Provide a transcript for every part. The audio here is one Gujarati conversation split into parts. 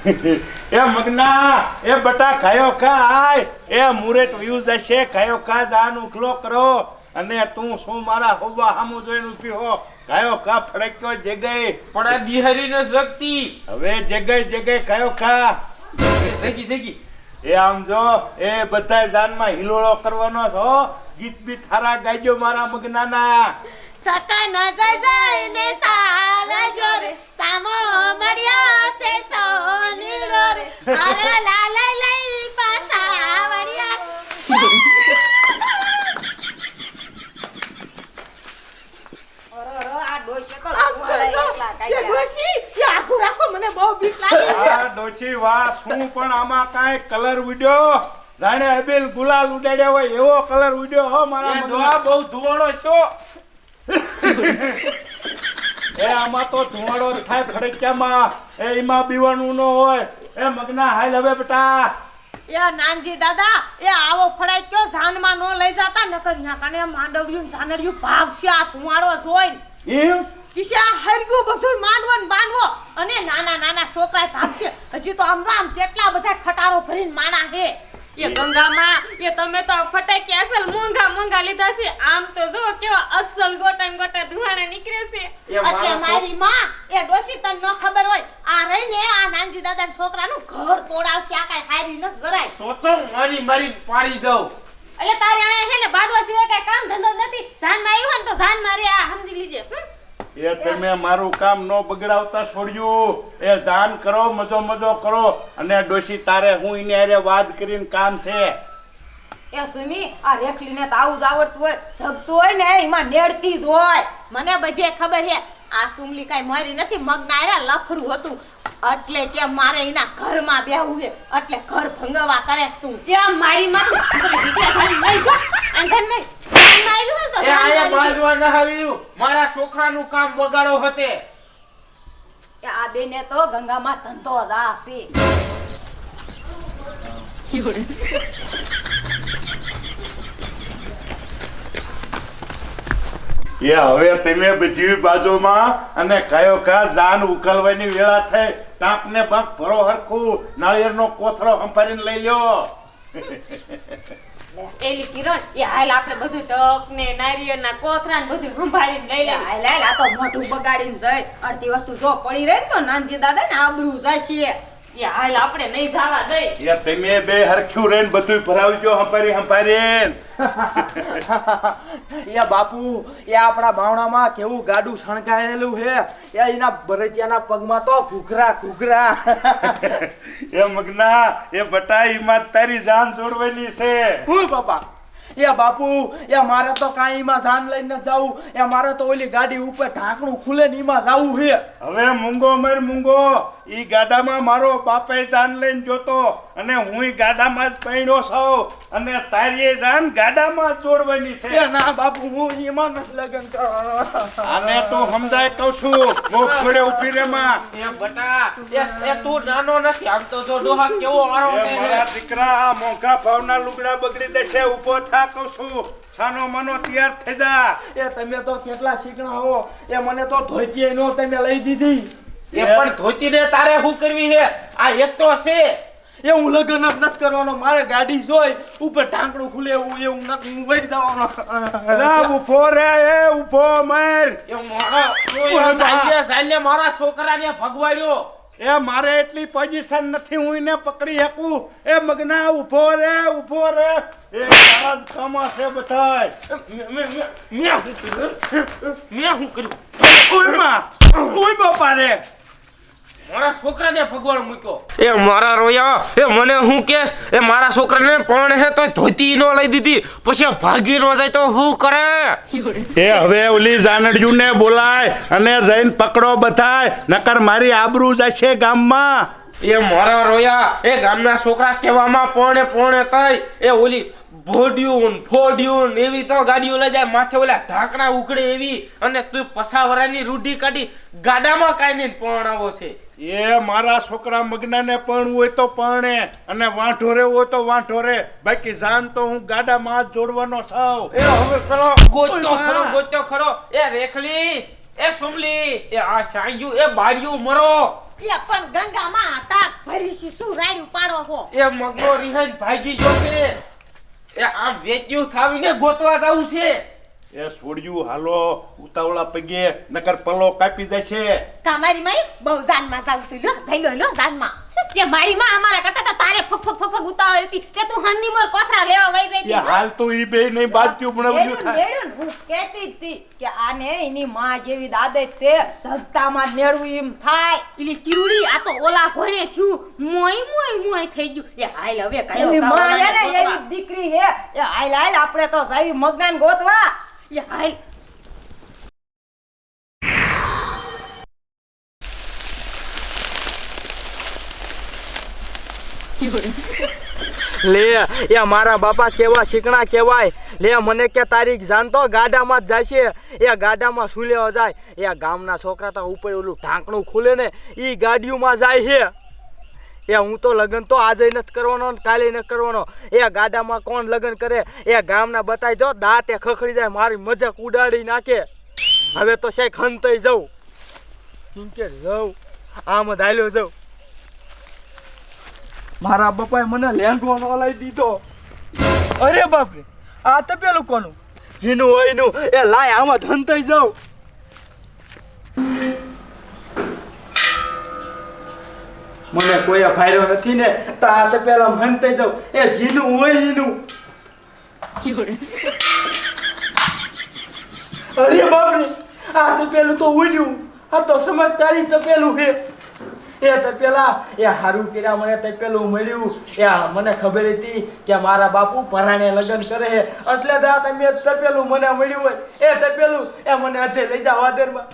એ મગના એ બટા ખાયો ખાય. એ મુરેત વ્યૂઝ હશે ખાયો ખા જાન ઉખલો કરો. અને તું શું મારા હોવા હામું જોઈને ઊભી હો? ખાયો ખા ફડક્યો જગઈ. આ દિહારી ને શક્તિ હવે જગઈ જગઈ ખાયો ખા. જગી જગી. એ આમ જો એ બધા જાનમાં હિલોળો કરવાનો છો. ગીત બીત હારા ગાઈજો મારા મગનાના. સકા ન જાય જાય ને સાલ જોરે સામો મળ્યો છે સોનીડો રે. અરે લાલ લઈ પાસા વળ્યા આમ કરશો. એ ડોશી, એ આઘું રાખો, મને બહુ બીક લાગે આ ડોશી વાહ શું પણ આમાં કાંઈ કલર ઉડ્યો? જાણે અબેલ ગુલાલ ઉડાડ્યા હોય એવો કલર ઉડ્યો હો મારા ડોહા બહુ ધુવાણો છો. એ આમાં તો ધુમાડો થાય ફડકિયામાં એ એમાં બીવાનું ન હોય. એ મગના હાલ હવે બેટા. એ નાનજી દાદા એ આવો ફડાઈ કયો? જાનમાં નો લઈ જાતા નકર ન્યા કને માંડવ્યું ને ભાગ છે આ ધુમાડો જોઈ એમ? કિસે આ હરગું બધું માંડવો ને બાંધવો અને નાના નાના છોકરા ભાગશે. હજી તો આમ કેટલા બધા ખટારો ભરીને માણા હે. એ ગંગામાં? એ તમે તો ફટાકી અસલ મોંઘા મોંઘા લીધા છે. આમ તો જો કેવા અસલ ગોટા ગોટા ધુવાણા નીકળે છે. એટલે મારી માં એ ડોશી તને ન ખબર હોય આ રહીને આ નાનજી દાદા છોકરાનું ઘર તોડાવશે આ કાઈ હારી ન જરાય. તો તો મારી મારી પાડી દઉં. એટલે તારે આયા હે ને બાજવા સિવાય કઈ કામ ધંધો નથી. જાનમાં આવ્યો ને તો જાન મારે આ સમજી લીજે હમ? એ તમે મારું કામ ન બગડાવતા છોડ્યું. એ જાન કરો મજો મજો કરો. અને ડોશી તારે હું એને અરે વાત કરીને કામ છે. એ સુમી આ રેખલીને તો આવું જ આવડતું હોય. ધગતું હોય ને એમાં નેડતી જ હોય. મને બધે ખબર છે આ સુમલી કાંઈ મારી નથી. મગના આયા લફરું હતું. એટલે કે મારે એના ઘરમાં બેહવું છે. એટલે ઘર ભંગવા કરે તું. કેમ મારી માં અંધન નહીં. એ આયા બાજવા ન આવ્યું. મારા છોકરાનું કામ બગાડો હતે. કે આ બેને તો ગંગામાં ધંધો જ છે એ હવે તમે બીજી બાજુમાં અને કયો કા જાન ઉકલવાની વેળા થઈ. ટાંક ને બાંક ભરો હરખું નાળિયેરનો કોથળો સંભાળીને લઈ લ્યો. એલી કિરણ એ હાલ આપણે બધું ટક ને નારિયેળ ના કોથરા ને બધું સંભાળીને લઈ લે હાલ હાલ આ તો મોઢું બગાડીને જાય. અડધી વસ્તુ જો પડી રહે તો નાનજી દાદા ને આબરૂ જશે હાલ આપણે નહીં જવા દઈ. એ તમે બે હરખ્યું રહીને બધું ભરાવજો સંભાળી સંભાળીને એ બાપુ એ આપણા બાવણામાં કેવું ગાડું શણગાયેલું હે? એ એના ભરતિયાના પગમાં તો ઘૂઘરા ઘૂઘરા. એ મગના એ બટા તારી જાન છોડવાની છે. હું બાપા. એ બાપુ, એ મારે તો કાંઈ માં જાન લઈને જાવું એ મારે તો ઓલી ગાડી ઉપર ઢાંકણું ખુલે ને એમાં જાવું છે હવે મૂંગો મર મૂંગો. ઈ ગાડામાં મારો બાપે જાન લઈને જોતો. અને હું ગાડામાં જ પૈણો છો. અને તારી જાન ગાડામાં જોડવાની છે. ના બાપુ હું એમાં નથી લગન આને તું સમજાય કહું છું. મોખ ખોડે ઊભી રે માં. એ બટા એ તું નાનો નથી. આમ તો જો ડોહા કેવો એ મારા દીકરા આ મોંઘા ભાવના લુગડા બગડી દે છે. ઊભો થા કહું છું. સાનો મનો તૈયાર થઈ જા. એ તમે તો કેટલા શીખણા હો. એ મને તો ધોતી નો તમે લઈ દીધી. એ પણ ધોતી ને તારે શું કરવી છે? આ એક તો છે. એ હું લગ્ન જ નથી કરવાનો મારે ગાડી જોઈ ઉપર ઢાંકણું ખુલે એવું એવું નથી હું વહી જવાનો. અલા ઊભો રે એ ઊભો મર. એ મારા છોકરાને ભગવાડ્યો. એ મારે એટલી પોઝિશન નથી હું એને પકડી શકું. એ મગના ઊભો રે ઊભો રે. એ જ કામા છે બધાય. મેં શું કર્યું? ઓય બાપા રે. મારા છોકરાને ભગવાન મૂક્યો. એ મારા રોયા એ મને હું કેસ એ મારા છોકરાને પણ હે તો ધોતી નો લઈ દીધી. પછી ભાગી નો જાય તો હું કરે? એ હવે ઓલી જાનડિયું ને બોલાય અને જઈને પકડો બધાય નકર મારી આબરૂ જશે ગામમાં. એ મારા રોયા એ ગામના છોકરા કહેવામાં પોણે પોણે થાય એ ઓલી ભોડ્યું ફોડ્યું એવી તો ગાડીઓ લઈ જાય માથે ઓલા ઢાંકણા ઉકળે એવી અને તું પસાવરાની રૂઢી કાઢી ગાડામાં કાઢીને પરણાવો છે. એ મારા છોકરા મગનાને પણ હોય તો પરણે અને વાંઢો રે હોય તો વાંઢો રે. બાકી જાન તો હું ગાડામાં હાથ જોડવાનો છું. એ હવે પેલો ગોચતો ખરો ગોચતો ખરો. એ રેખલી એ સુમલી એ આ સાંજુ એ બારીયું મરો. એ પણ ગંગામાં હતા ભરીશી શું રાડ્યું પાડો હો? એ મગનો રિહાઈ ભાગી ગયો છે. એ આ વેચ્યું થાવીને ગોતવા જવું છે. એ છોડ્યું હાલો ઉતાવળા પગે નકર પલો કાપી જશે તમારી માય બહુ જાનમાં જાવ તું લો જઈ લો લો જાનમાં. કે મારી માં અમારા કરતા તો તારે ફક ફક ફક ફક ઉતાવળ હતી કે તું હન્ની મોર કોથરા લેવા વઈ ગઈ હતી હાલ તો ઈ બે નહીં બાજ્યું પણ બધું થાય? મેળું હું કહેતી હતી કે આને એની માં જેવી દાદત છે જગતામાં નેડવું એમ થાય. એની કિરુડી આ તો ઓલા ઘોડે થયું મોય મોય મોય થઈ ગયું. એ હાલ હવે કયો એવી માં ને એવી દીકરી હે એ હાલ હાલ આપણે તો જઈ મગનાન ગોતવા. એ હાલ લે, એ મારા બાપા કેવા શીકણા કહેવાય લે, મને કે તારીખ જાણતો ગાડામાં જ જશે. એ ગાડામાં શું લેવા જાય. એ ગામના છોકરા તો ઉપર ઓલું ઢાંકણું ખુલે ને એ ગાડીઓમાં જાય છે એ હું તો લગ્ન તો આજે નથી કરવાનો કાલે નથી કરવાનો. એ ગાડામાં કોણ લગ્ન કરે? એ ગામના બતાવી દો દાંતે ખખડી જાય, મારી મજાક ઉડાડી નાખે. હવે તો શેખ હંતાઈ જાઉં. કેમ કે જાઉં. આમ જ હાલ્યો જાઉં. મારા બાપાએ મને લેંગો નો લઈ દીધો. અરે બાપરે, આ તો પેલું કોનું? જીનું હોયનું. એ લાય, આમાં ધનતાઈ જાઉં. મને કોઈ ફાયદો નથી ને, તા આ તો પેલા મનતાઈ જાઉં. એ જીનું હોય એનું અરે બાપરે, આ તો પેલું તો ઉડ્યું. આ તો સમજદારી તો પેલું છે. એ તો પેલા એ હારું કર્યા મને તપેલું પેલું મળ્યું. એ મને ખબર હતી કે મારા બાપુ પરાણે લગ્ન કરે છે. એટલે દા તમે તપેલું મને મળ્યું હોય. એ તપેલું એ મને હાથે લઈ જાવ આદરમાં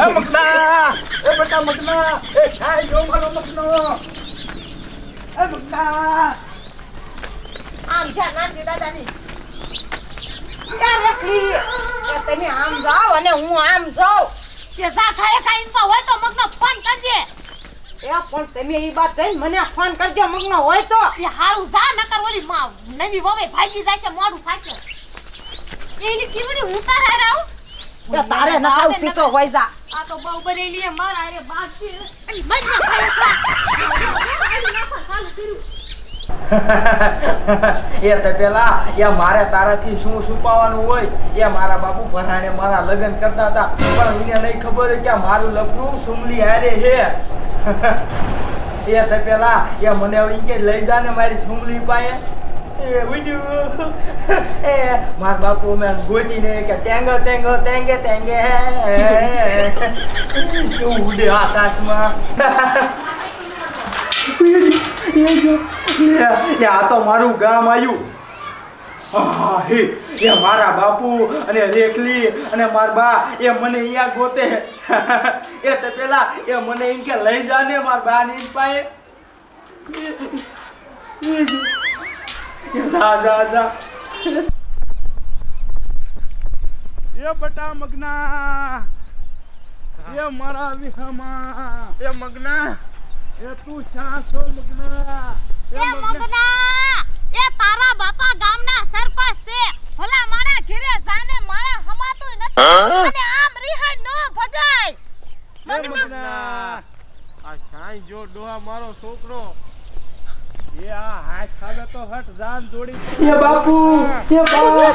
એ મગના એ બેટા મગના એ ખાઈ જો મારો એ આમ જા નાનજી દાદાની. તમે આમ જાઓ અને હું આમ જાઉં. કે ખાય ખાઈ તો હોય તો મગનો ફોન કરજે. એ પણ તમે એ વાત કઈ મને ફોન કરજો મગનો હોય તો. એ હારું જા નકર ઓલી માં નવી વવે ભાગી જાય છે મોડું થાશે એલી કીવડી હું તાર હારે આવું? તો તારે ન આવ પીતો હોય જા. આ તો બહુ બરેલી મારા હારે બાકી. મજ ના એ તો પેલા, એ મારે તારાથી શું છુપાવવાનું હોય, એ મારા બાપુ પરાણે મારા લગ્ન કરતા હતા. પણ મને નહીં ખબર કે મારું લપડું સુમલી હારે હે એ તો પેલા, એ મને હવે કે લઈ જા ને મારી સુમલી પાસે. એ બીજું, એ મારા બાપુ મેં ગોતીને કે ટેંગો ટેંગો, ટેંગે ટેંગે. ઉડે હાથ હાથમાં. આ તો મારું ગામ આવ્યું એ મારા બાપુ અને રેખલી અને મારા બા એ મને અહીંયા ગોતે. એ તો પેલા એ મને એમ કે લઈ જા ને મારા બા ની પાએ જા જા જા. એ બટા મગના. એ મારા વિહમા. એ મગના. એ તું ચા છો મગના. એ મગના એ તારા બાપા ગામના સરપંચ છે. ભલા મારા ઘરે જાને મારા હમાતું નથી. અને આમ રિહાઈ ન ભગાય. એ આ સાઈ જો ડોહા મારો છોકરો એ આ હાથ ખાવે તો હટ જાન જોડી એ બાપુ એ બા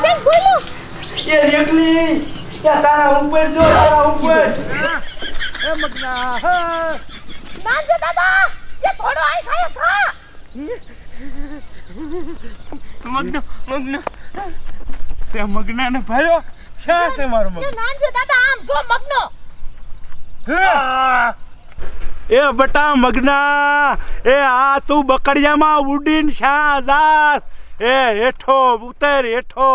એ રેખલી એ તારા ઉપર જો તારા ઉપર. એ મગના હા. નાનજી દાદા એ થોડો આઈ ખાય ખા. મગનો મગનો. તે મગના ને ક્યાં છે મારો એ મગ છે દાદા આમ જો મગનો. એ બટા મગના એ આ તું બકડિયામાં ઉડીન શા જાસ એ હેઠો ઉતર હેઠો.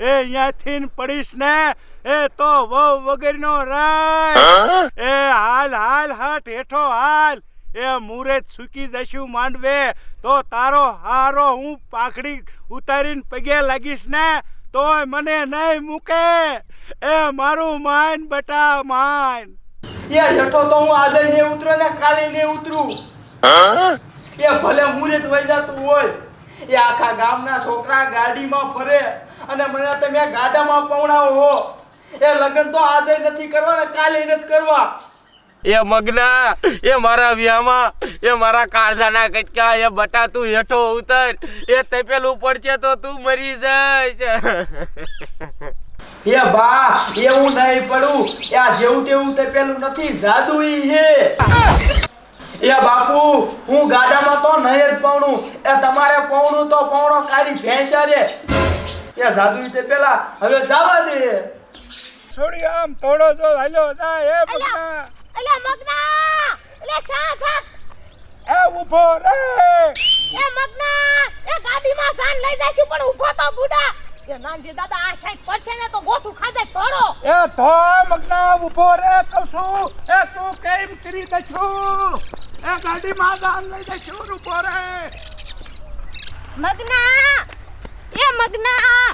એ અહીંયાથી પડીશ ને. એ તો વહુ વગેરેનો રાય. એ હાલ હાલ હટ હેઠો હાલ. એ મુરે સૂકી જશું માંડવે. તો તારો હારો હું પાખડી ઉતારીને પગે લાગીશ ને, તોય મને નહીં મૂકે. એ મારું માન બટા, માન. એ હેઠો તો હું આજે ને ઉતરો ને કાલે ને ઉતરું. એ ભલે મુરત વહી જતું હોય. એ આખા ગામના છોકરા ગાડીમાં ફરે અને મને તમે ગાડામાં પવણાવો એ લગ્ન તો આજે નથી કરવા ને કાલે નથી કરવા. એ મગના એ મારા વ્યામાં એ મારા કાળજાના કટકા એ બટા તું હેઠો ઉતર એ તપેલું પડશે તો તું મરી જાય એ બા એવું નહીં પડું. એ આ જેવું તેવું તપેલું નથી જાદુ ઈ હે. એ બાપુ હું ગાડામાં તો નહીં જ પૌણું એ તમારે પૌણું તો પૌણો કાઢી ભેંસા રે. એ જાદુ તે પેલા હવે જવા દે. છોડી આમ થોડો જો હાલ્યો જા એ મગના અલ્યા મગના એટલે શા થા એ ઊભો રે એ મગના એ ગાડીમાં જાન લઈ જઈશું પણ ઊભો તો બુડા એ નાનજી દાદા આ સાઈડ પડશે ને તો ગોથું ખાજે થોડો એ તો મગના ઊભો રે છું એ તું કેમ કરી દઈશું એ ગાડીમાં દાન લઈ દઈશું ઊભો રે મગના એ મગના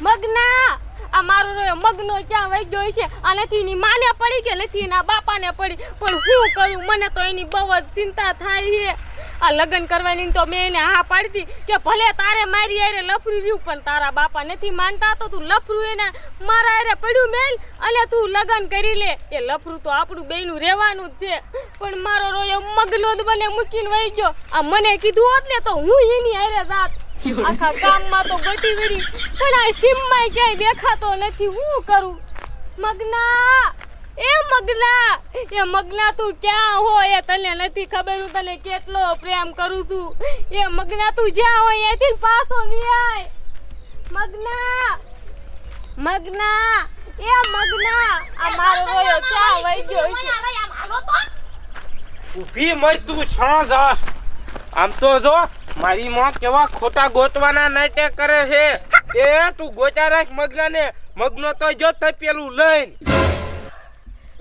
મગના આ મારો રહ્યો મગનો ક્યાં વહી છે? અને એની માને પડી કે નથી એના બાપાને પડી? પણ શું કરું? મને તો એની બહુ જ ચિંતા થાય છે. આ લગ્ન કરવાની તો મેં એને હા પાડતી કે ભલે તારે મારી હારે લફરું રહ્યું, પણ તારા બાપા નથી માનતા, તો તું લફરું એને મારા હારે પડ્યું મેલ અને તું લગ્ન કરી લે. એ લફરું તો આપણું બેયનું રહેવાનું જ છે. પણ મારો રોયો મગનો જ મને મૂકીને વહી ગયો. આ મને કીધું હોત ને તો હું એની હારે જાત આખા ગામમાં તો ગટી વરી પણ આ સીમમાં ક્યાંય દેખાતો નથી. હું કરું? મગના! એ મગના! એ મગના તું ક્યાં હોય એ તને નથી ખબર? હું તને કેટલો પ્રેમ કરું છું. એ મગના તું જ્યાં હોય એથી પાછો વિયાય મગના! મગના! એ મગના! આ મારો રોયો ક્યાં વહી ગયો છે. ઊભી મર તું છા જાસ આમ તો જો મારી માં કેવા ખોટા ગોતવાના નાટક કરે છે. એ તું ગોચા રાખ મગના ને મગનો તો જો તપેલું લઈને.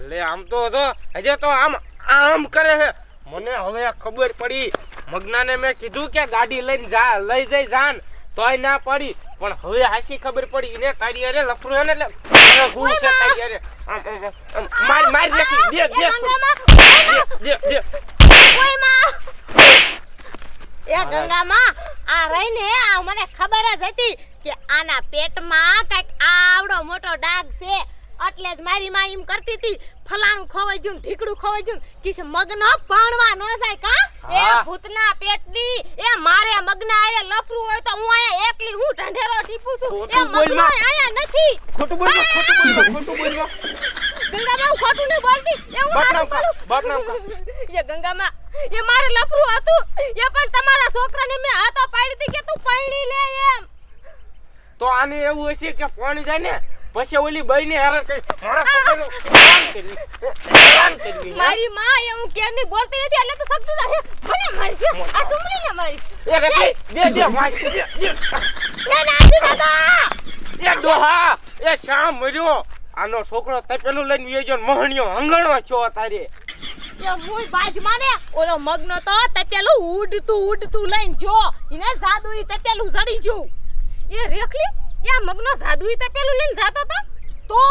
લે આમ તો જો હજે તો આમ આમ કરે છે. મને હવે ખબર પડી. મગનાને મેં કીધું કે ગાડી લઈને જા લઈ જઈ જાન. તોય ના પડી. પણ હવે હાસી ખબર પડી. ને તારી અરે લફરું હે ને એટલે મારો છે તારી અરે આમ, આમ, માર માર નાખી. દે દે દે દે કોઈ માં એ ગંગામાં આ રહીને આ મને ખબર જ હતી કે આના પેટમાં કંઈક આવડો મોટો ડાઘ છે. એટલે જ મારી માં એમ કરતી હતી ફલાણું ખોવાઈ જું ઢીકડું ખોવાઈ જું કિસ મગનો ભણવા ન જાય કા? એ ભૂતના પેટની એ મારે મગના આરે લફરું હોય તો હું આયા એકલી હું ઢંઢેરો ટીપું છું? એ મગનો આયા નથી. ખોટું બોલ ખોટું બોલ ખોટું બોલ ગંગામાં હું ખોટું ન બોલતી. એ હું બાપ નામ કા, બાપ નામ કા. એ ગંગામાં એ મારે લફરું હતું. એ પણ તમારા છોકરાને મેં હાથો પાડી હતી કે તું પૈણી લે એમ. તો આને એવું હશે કે પાણી જાય ને પછી ઓલી બઈ ને હેરાન કરી હેરાન હે? મારી માં એ હું નહીં બોલતી નથી એટલે તો શબ્દ જાય મને મારી છે આ સુમલીને મારી. એ રખી દે દે વાંચ દે દે. એ નાનજી દાદા એ દોહા એ શ્યામ મર્યો. આનો છોકરો તપેલું લઈને વેજો મોહણિયો હંગણો છો તારે એ મુય બાજમાં ને ઓલો મગનો તો તપેલું ઉડતું ઉડતું લઈને જો એને જાદુ ઈ તપેલું જડી ગયું. એ રેખલી એ મગનો જાદુઈ તે પેલું લઈને જાતો તો? તો?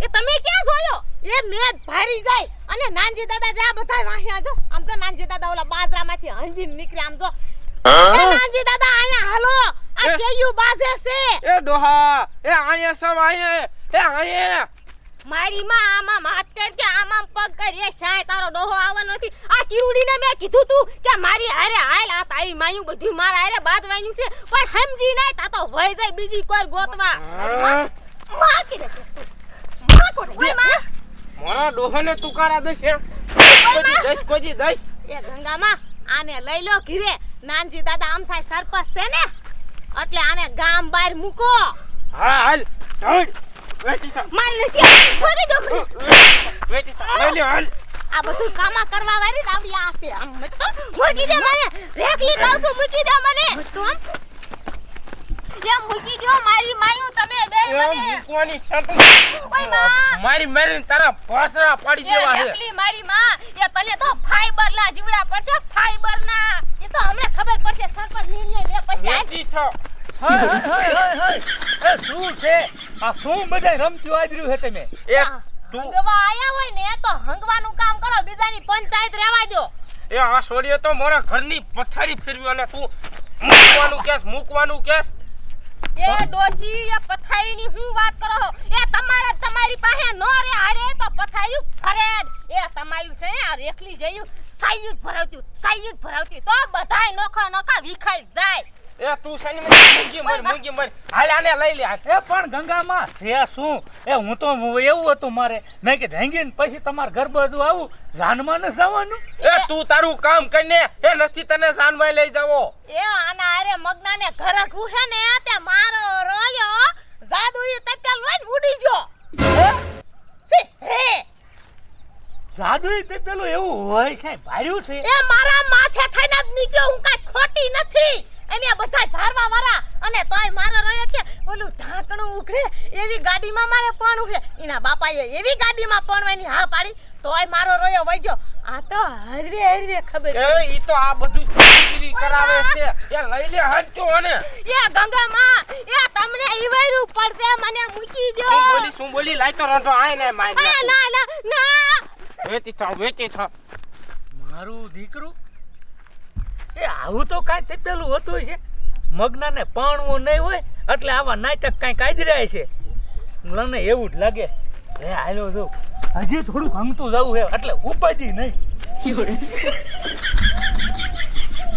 એ તમે ક્યાં જોયો? એ મેદ ભારી જાય. અને નાનજી દાદા જા બધા વાહ્યા જો. આમ તો નાનજી દાદા ઓલા બાજરામાંથી હંજીને નીકળ્યા આમ જો. એ નાનજી દાદા અહીંયા હાલો. આ. કેયું બાજે છે? એ ડોહા એ આયા સમ આયા એ આયા મારી માં આમાં માત કર કે આમાં પગ કર. સાય તારો ડોહો આવવાનો નથી. આ કિરુડીને મેં કીધું તું કે મારી હારે હાલ આ તારી માયું બધું મારા હારે બાજવાનું છે. પણ સમજી નાય તા તો વહી જાય બીજી કોર ગોતવા. માં કે માં કોને ઓયમાં. મારા ડોહાને તુકારા એમ. કોઈ દઈશ કોઈ દઈશ. એ ગંગામાં આને લઈ લો ઘીરે. નાનજી દાદા આમ થાય સરપંચ છે ને? એટલે આને ગામ બહાર મૂકો. હા હાલ. મારી નથી ભોગી દો વેટી સા લે હાલ આ બધું કામા કરવા વાળી આવડી આ છે. આમ મત તો મૂકી દે મને. રેખલી કહું છું મૂકી દે મને. તો આમ એમ મૂકી દો મારી માયું તમે બે મને. મૂકવાની શરત ઓયમાં મારી મારીને તારા ભાસરા પાડી દેવા છે. રેખલી મારી માં એ તને તો ફાઈબર ના જીવડા પડશે ફાઈબર ના એ તો હમણાં ખબર પડશે સરપંચ નિર્ણય લે પછી આ જી છો હાય હાય હાય હાય. એ શું છે? આ શું બધા રમતું આવ્યું છે તમે? એ તું હંગવા આયા હોય ને તો હંગવાનું કામ કરો બીજાની પંચાયત રહેવા દો એ આ સોડીએ તો મારા ઘરની પથારી ફેરવી અને તું. મૂકવાનું કેસ મૂકવાનું કેસ. એ ડોસી એ પથાઈની હું વાત કરો? એ તમારે તમારી પાસે ન રે હારે તો પથાયું ફરે એ તમાયું છે આ રેખલી જયું સાયું જ ભરાવતું સાયું ભરાવતું. તો બધાય નોખા નોખા વિખાઈ જાય. એ તું શની મને મૂંગી મર મૂંગી મર. હાલ આને લઈ લે. એ પણ ગંગામાં છે શું? એ હું તો એવું હતું મારે. મેં કે ને પછી તમારે ઘર બાજુ આવું જાનમાં ન જવાનું. એ તું તારું કામ કરીને એ નથી તને જાનભાઈ લઈ જવો. એ આના અરે મગનાને ઘરે ઘુહે ને તે મારો રોયો જાદુ ઈ તપેલ લઈને ઉડી ગયો. હે? જાદુ તે એવું હોય છે ભાર્યું છે? એ મારા માથે થઈને જ નીકળ્યો હું કાંઈ ખોટી નથી. એને બધાય ભારવા વાળા. અને તોય મારો રહ્યો કે ઓલું ઢાંકણું ઉઘરે એવી ગાડીમાં મારે પણ ઉઘે એના બાપાએ એવી ગાડીમાં પણવાની હા પાડી. તોય મારો રોયો વૈજો. આ તો હરવે હરવે ખબર એ ઈ તો આ બધું ચોરી કરાવે છે. એ લઈ લે હંચો અને એ ગંગામાં. એ તમને ઈવૈરું પડશે મને મૂકી દો. શું બોલી શું બોલી? લાઈ તો રંટો આય ને માર ના ના ના. વેતી થા વેતી થા મારું દીકરું એ આવું તો કાંઈ તે પેલું હોતું છે મગનાને પાણવું નહીં હોય, એટલે આવા નાટક કાંઈ કાઢી રહ્યા છે. મને એવું જ લાગે. હે હાલો જો, હજી થોડુંક હંગતું જવું છે, એટલે ઉપાધી નહીં.